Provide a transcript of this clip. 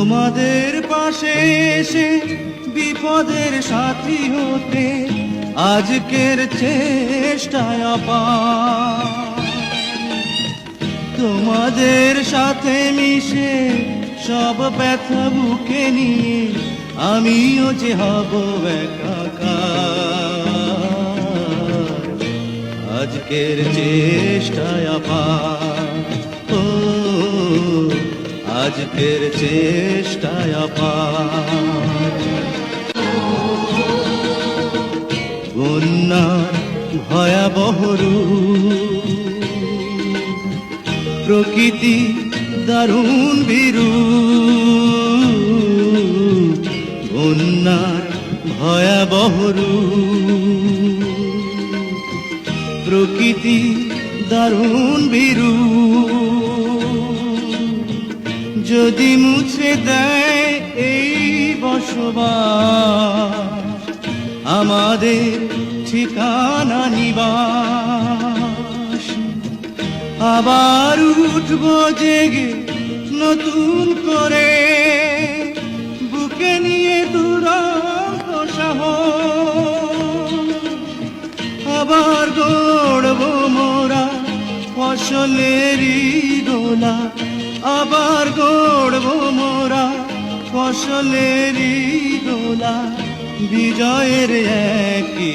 তোমাদের পাশে এসে বিপদের সাথী হতে আজকের চেষ্টায় তোমাদের সাথে মিশে সব ব্যথা বুকে নিয়ে আমিও যে হব একাকার। আজকের চেষ্টায় আপার ও আজকের চেষ্টায় বন্যার ভয়াবহ প্রকৃতি দারুণ বিরু বন্যার ভয়াবহ প্রকৃতি দারুণ বিরু যদি মুছে দেয় এই বসবাস, আমাদের ঠিকানা নিবাস। আবার উঠব জেগে নতুন করে, বুকে নিয়ে দুরন্ত আবার গড়ব মোরা ফসলেরই গোলা আবার গড়ব মোরা ফসলেরই দোলা বিজয়ের একই